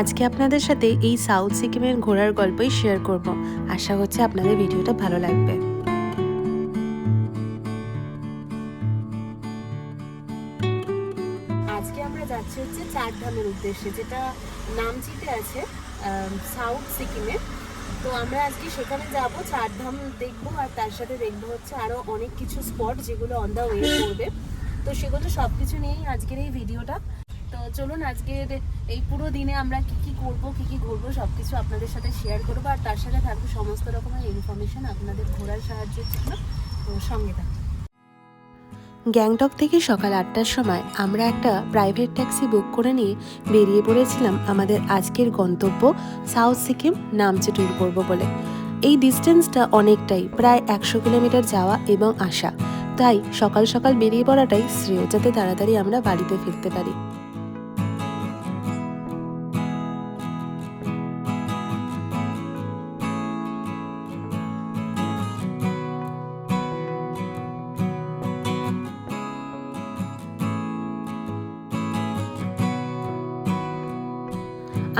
আজকে আপনাদের সাথে এই সাউথ সিকিমের ঘোরার গল্পই শেয়ার করব। আশা করছি আপনাদের ভিডিওটা ভালো লাগবে। আজকে আমরা যাচ্ছি হচ্ছে চারধামের উদ্দেশ্যে, যেটা নামচিতে আছে সাউথ সিকিমে। তো আমরা আজকে সেখানে যাব, চারধাম দেখব আর তার সাথে দেখব হচ্ছে আরও অনেক কিছু স্পট যেগুলো অন দা ওয়ে করবে। তো সেগুলো সব কিছু নিয়েই আজকের এই ভিডিওটা চলুন, আজকের এই পুরো দিনে আমরা কি কি করব, কি কি ঘুরবো সব কিছু আপনাদের সাথে শেয়ার করব। আর তার সাথে থাকবে সমস্ত রকমের ইনফরমেশন আপনাদের ঘোরার সাহায্যের জন্য সঙ্গে থাকুন। গ্যাংটক থেকে সকাল আটটার সময় আমরা একটা প্রাইভেট ট্যাক্সি বুক করে নিয়ে বেরিয়ে পড়েছিলাম আমাদের আজকের গন্তব্য সাউথ সিকিম নামচে ট্যুর করব বলে। এই ডিস্টেন্সটা অনেকটাই, প্রায় একশো কিলোমিটার যাওয়া এবং আসা। তাই সকাল সকাল বেরিয়ে পড়াটাই শ্রেয়, যাতে তাড়াতাড়ি আমরা বাড়িতে ফিরতে পারি।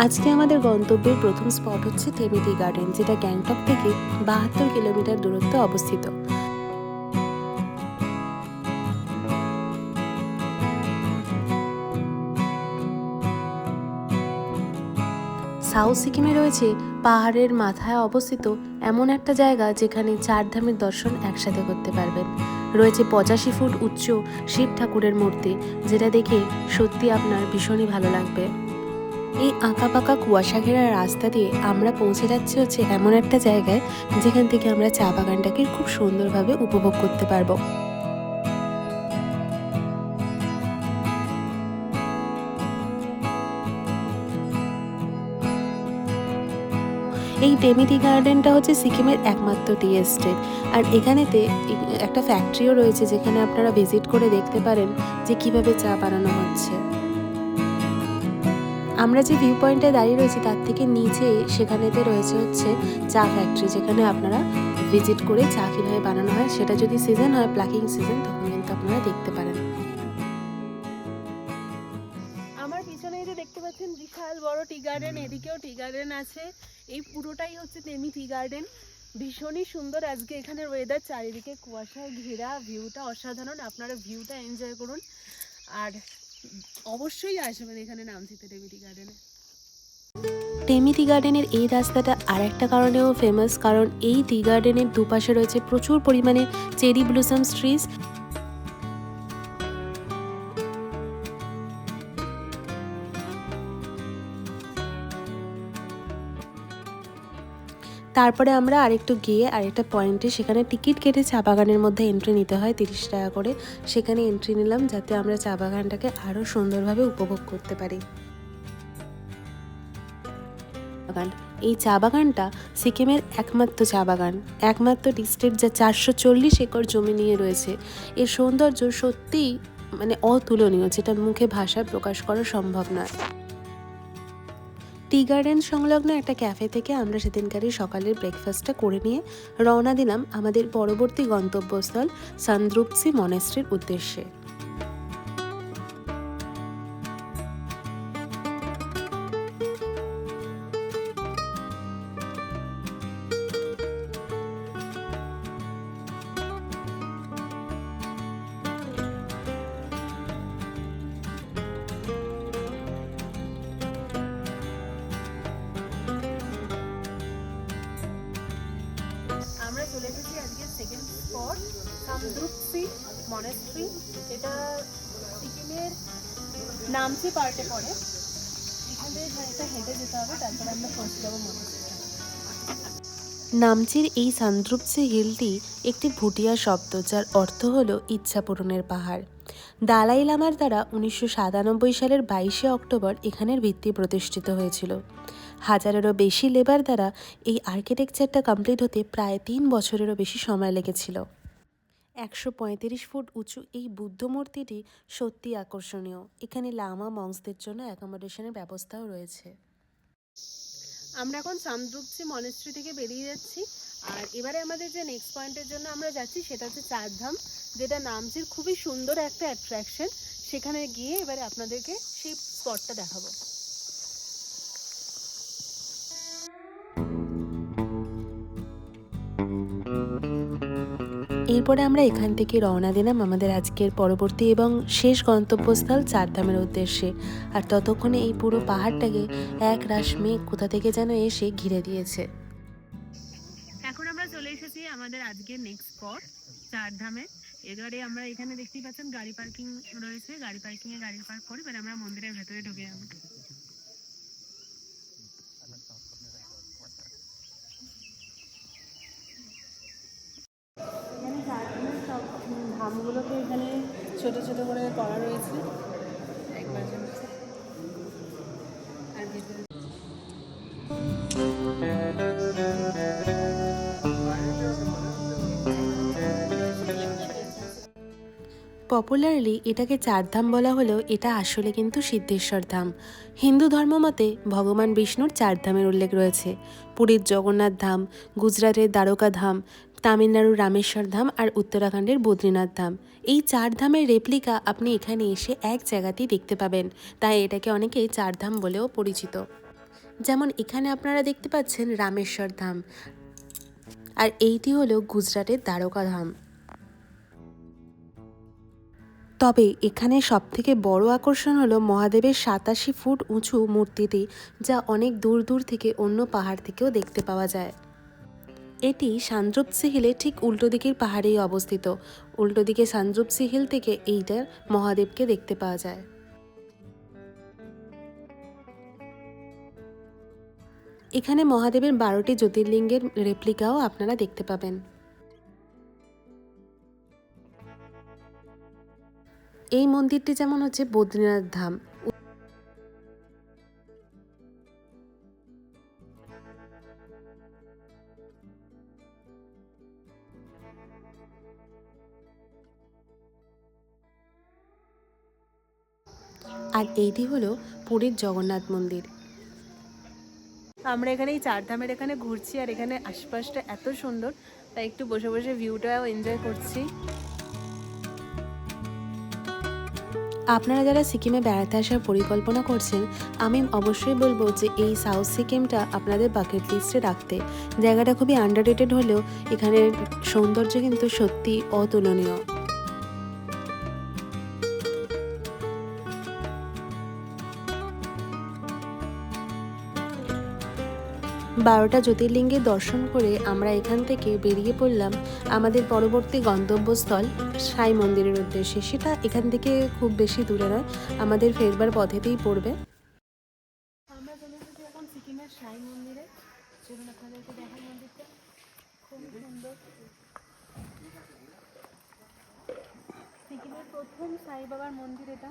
আজকে আমাদের গন্তব্যের প্রথম স্পট হচ্ছে থেমিটি গার্ডেন, যেটা গ্যাংটক থেকে বাহাত্তর কিলোমিটার দূরত্বে অবস্থিত। সাউথ সিকিমে রয়েছে পাহাড়ের মাথায় অবস্থিত এমন একটা জায়গা যেখানে চার ধামের দর্শন একসাথে করতে পারবেন। রয়েছে পঁচাশি ফুট উচ্চ শিব ঠাকুরের মূর্তি, যেটা দেখে সত্যি আপনার ভীষণই ভালো লাগবে। এই আঁকা পাকা কুয়াশা ঘেরা রাস্তা দিয়ে আমরা পৌঁছে যাচ্ছি হচ্ছে এমন একটা জায়গায় যেখান থেকে আমরা চা বাগানটাকে খুব সুন্দরভাবে উপভোগ করতে পারব। এই টেমিটি গার্ডেনটা হচ্ছে সিকিমের একমাত্র টি এস্টেট। আর এখানেতে একটা ফ্যাক্টরিও রয়েছে যেখানে আপনারা ভিজিট করে দেখতে পারেন যে কীভাবে চা বানানো হচ্ছে। আমরা যে ভিউ পয়েন্টে দাঁড়িয়ে রয়েছি তার থেকে নিচে সেখানেতে রয়েছে হচ্ছে চা ফ্যাক্টরি যেখানে আপনারা ভিজিট করে চা কীভাবে বানানো হয় সেটা যদি সিজন হয় প্লাকিং সিজন তখন কিন্তু আপনারা দেখতে পারেন। আমার পিছনে যে দেখতে পাচ্ছেন বিশাল বড় টি গার্ডেন এদিকেও টি গার্ডেন আছে। এই পুরোটাই হচ্ছে তেমনি টি গার্ডেন ভীষণই সুন্দর আজকে এখানের ওয়েদার চারিদিকে কুয়াশায় ঘেরা ভিউটা অসাধারণ। আপনারা ভিউটা এনজয় করুন। আর অবশ্যই আসবেন এখানে গার্ডেনে। গার্ডেনের এই রাস্তাটা আর একটা কারণেও ফেমাস কারণ এই টি গার্ডেনের দুপাশে রয়েছে প্রচুর পরিমাণে চেরি ব্লুসামস ট্রিজ তারপরে আমরা আরেকটু গিয়ে আরেকটা পয়েন্টে সেখানে টিকিট কেটে চা বাগানের মধ্যে এন্ট্রি নিতে হয়, তিরিশ টাকা করে। সেখানে এন্ট্রি নিলাম যাতে আমরা চা বাগানটাকে আরও সুন্দরভাবে উপভোগ করতে পারি। বাগান। এই চা বাগানটা সিকিমের একমাত্র চা বাগান। একমাত্র ডিস্ট্রিক্ট যা চারশো চল্লিশ একর জমি নিয়ে রয়েছে। এর সৌন্দর্য সত্যিই মানে অতুলনীয়, যেটা মুখে ভাষায় প্রকাশ করা সম্ভব নয়। টি গার্ডেন সংলগ্ন একটা ক্যাফে থেকে আমরা সেদিনকারই সকালের ব্রেকফাস্টটা করে নিয়ে রওনা দিলাম আমাদের পরবর্তী গন্তব্যস্থল সান্দ্রুপসি মনেস্ট্রির উদ্দেশ্যে। নামচি পার্টে পড়ে এখান থেকে খানিকটা হেঁটে যেতে হবে, তারপরে আমরা পৌঁছে যাব নামচির এই সান্দ্রুপসি হিলটি একটি ভুটিয়া শব্দ, যার অর্থ হল ইচ্ছা পূরণের পাহাড়। দালাই লামার দ্বারা উনিশশো সাতানব্বই সালের বাইশে অক্টোবর এখানের ভিত্তি প্রতিষ্ঠিত হয়েছিল। হাজারেরও বেশি লেবার দ্বারা এই আর্কিটেকচারটা কমপ্লিট হতে প্রায় তিন বছরেরও বেশি সময় লেগেছিল। একশো পঁয়ত্রিশ ফুট উঁচু এই বুদ্ধ মূর্তিটি সত্যি আকর্ষণীয়। এখানে লামা মংসদের জন্য অ্যাকোমোডেশনের ব্যবস্থাও রয়েছে। আমরা এখন সামদ্রুপসি মনেস্ট্রি থেকে বেরিয়ে যাচ্ছি। আর এবারে আমাদের যে নেক্সট পয়েন্টের জন্য আমরা যাচ্ছি সেটা হচ্ছে চারধাম, যেটা নামচির খুবই সুন্দর একটা অ্যাট্রাকশন সেখানে গিয়ে এবারে আপনাদেরকে সেই স্পটটা দেখাবো। এরপরে আমরা এখান থেকে রওনা দিলাম আমাদের আজকের পরবর্তী এবং শেষ গন্তব্যস্থল চারধামের উদ্দেশ্যে। আর ততক্ষণে এই পুরো পাহাড়টাকে এক রাশ মেঘ কোথা থেকে যেন এসে ঘিরে দিয়েছে। এখন আমরা চলে এসেছি আমাদের আজকের নেক্সট স্পট চারধামে। এবারে আমরা এখানে দেখতেই পাচ্ছেন গাড়ি পার্কিং রয়েছে। গাড়ি পার্কিং এ গাড়ি পার্ক করে এবার আমরা মন্দিরের ভেতরে ঢুকে যাব এখানে চারধামের সব ধামগুলোকে এখানে ছোট ছোট করে করা রয়েছে। একবার আর ভেতরে পপুলারলি এটাকে চারধাম বলা হলেও এটা আসলে কিন্তু সিদ্ধেশ্বর ধাম। হিন্দু ধর্ম মতে ভগবান বিষ্ণুর চার ধামের উল্লেখ রয়েছে। পুরীর জগন্নাথ ধাম গুজরাটের দ্বারকা ধাম তামিলনাড়ুর রামেশ্বর ধাম আর উত্তরাখণ্ডের বদ্রীনাথ ধাম। এই চার ধামের রেপ্লিকা আপনি এখানে এসে এক জায়গাতেই দেখতে পাবেন। তাই এটাকে অনেকে চার ধাম বলেও পরিচিত। যেমন এখানে আপনারা দেখতে পাচ্ছেন রামেশ্বর ধাম। আর এইটি হলো গুজরাটের দ্বারকা ধাম। তবে এখানে সবথেকে বড় আকর্ষণ হলো মহাদেবের সাতাশি ফুট উঁচু মূর্তিটি, যা অনেক দূর দূর থেকে অন্য পাহাড় থেকেও দেখতে পাওয়া যায়। এটি সান্দ্রুপসি হিলে ঠিক উল্টো দিকের পাহাড়েই অবস্থিত। উল্টো দিকে সান্দ্রুপসি হিল থেকে এইটার মহাদেবকে দেখতে পাওয়া যায়। এখানে মহাদেবের বারোটি জ্যোতির্লিঙ্গের রেপ্লিকাও আপনারা দেখতে পাবেন। এই মন্দিরটি যেমন হচ্ছে বদ্রীনাথ ধাম। এইটি হলো পুরীর জগন্নাথ মন্দির। আমরা এখানে এই চারধামের এখানে ঘুরছি আর এখানে আশপাশটা এত সুন্দর তাই একটু বসে বসে ভিউটাও এনজয় করছি। আপনারা যারা সিকিমে বেড়াতে আসার পরিকল্পনা করছেন আমি অবশ্যই বলব যে এই সাউথ সিকিমটা আপনাদের বাকেট লিস্টে রাখতে। জায়গাটা খুবই আন্ডাররেটেড হলেও এখানের সৌন্দর্য কিন্তু সত্যি অতুলনীয়। বারোটা জ্যোতির্লিঙ্গের দর্শন করে আমরা এখান থেকে বেরিয়ে পড়লাম আমাদের পরবর্তী গন্তব্যস্থল সাই মন্দিরের উদ্দেশ্যে। সেটা এখান থেকে খুব বেশি দূরে নয়, আমাদের ফেরবার পথেতেই পড়বে। সাই বাবার মন্দির এটা।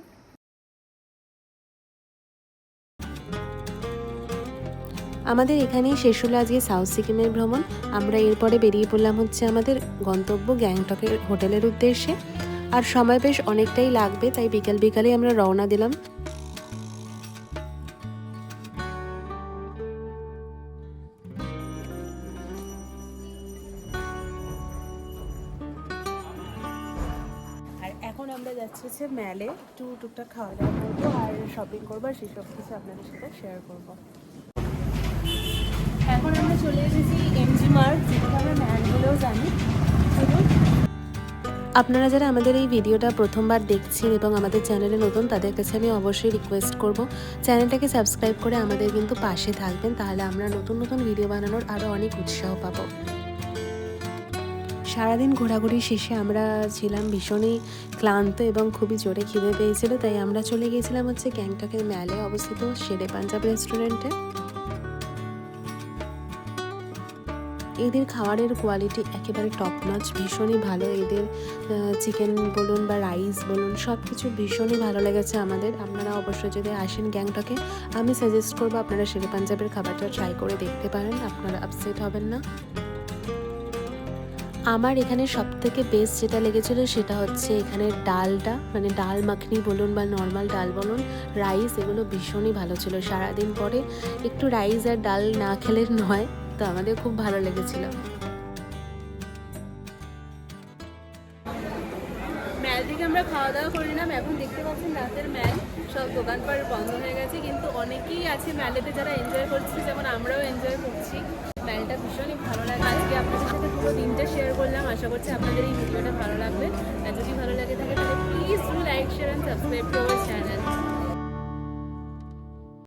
আমাদের এখানেই শেষ হলো আজকে সাউথ সিকিমের ভ্রমণ। আমরা এরপরে বেরিয়ে পড়লাম হচ্ছে আমাদের গন্তব্য গ্যাংটকের হোটেলের উদ্দেশ্যে। আর সময় বেশ অনেকটাই লাগবে, তাই বিকাল বিকালে আমরা রওনা দিলাম। এখন আমরা যাচ্ছি ম্যালে একটু টুকটাক খাওয়া দাওয়া করব আর শপিং করব আর সেসব কিছু আপনাদের সাথে শেয়ার করব। এখন আমরা চলে এসেছি এমজি যেটাকে আমরা জানি। আপনারা যারা আমাদের এই ভিডিওটা প্রথমবার দেখছেন এবং আমাদের চ্যানেলে নতুন, তাদের কাছে আমি অবশ্যই রিকোয়েস্ট করব। চ্যানেলটাকে সাবস্ক্রাইব করে আমাদের কিন্তু পাশে থাকবেন, তাহলে আমরা নতুন নতুন ভিডিও বানানোর আরও অনেক উৎসাহ পাবো। সারাদিন ঘোরাঘুরি শেষে আমরা ছিলাম ভীষণই ক্লান্ত এবং খুবই জোরে খিদে পেয়েছিল, তাই আমরা চলে গিয়েছিলাম হচ্ছে গ্যাংটকের ম্যালে অবস্থিত শেরে পাঞ্জাব রেস্টুরেন্টে এদের খাবারের কোয়ালিটি একেবারে টপ নচ ভীষণই ভালো। এদের চিকেন বলুন বা রাইস বলুন সব কিছু ভীষণই ভালো লেগেছে আমাদের। আপনারা অবশ্যই যদি আসেন গ্যাংটকে, আমি সাজেস্ট করব আপনারা শেরে পাঞ্জাবের খাবারটা ট্রাই করে দেখতে পারেন, আপনারা আপসেট হবেন না। আমার এখানে সব থেকে বেস্ট যেটা লেগেছিল সেটা হচ্ছে এখানের ডালটা মানে ডাল মাখনি বলুন বা নর্মাল ডাল বলুন রাইস এগুলো ভীষণই ভালো ছিল। সারাদিন পরে একটু রাইস আর ডাল না খেলে নয়। তো আমাদের খুব ভালো লেগেছিল। ম্যাল থেকে আমরা খাওয়া দাওয়া করিলাম। এখন দেখতে পাচ্ছেন রাতের ম্যাল। সব দোকানপাট বন্ধ হয়ে গেছে, কিন্তু অনেকেই আছে ম্যালেতে যারা এনজয় করছে, যেমন আমরাও এনজয় করছি। মেলটা ভীষণই ভালো লাগে। আজকে আপনাদের সাথে পুরো দিনটা শেয়ার করলাম। আশা করছি আপনাদের এই ভিডিওটা ভালো লাগবে। আর যদি ভালো লাগে তাহলে please like share and subscribe to our channel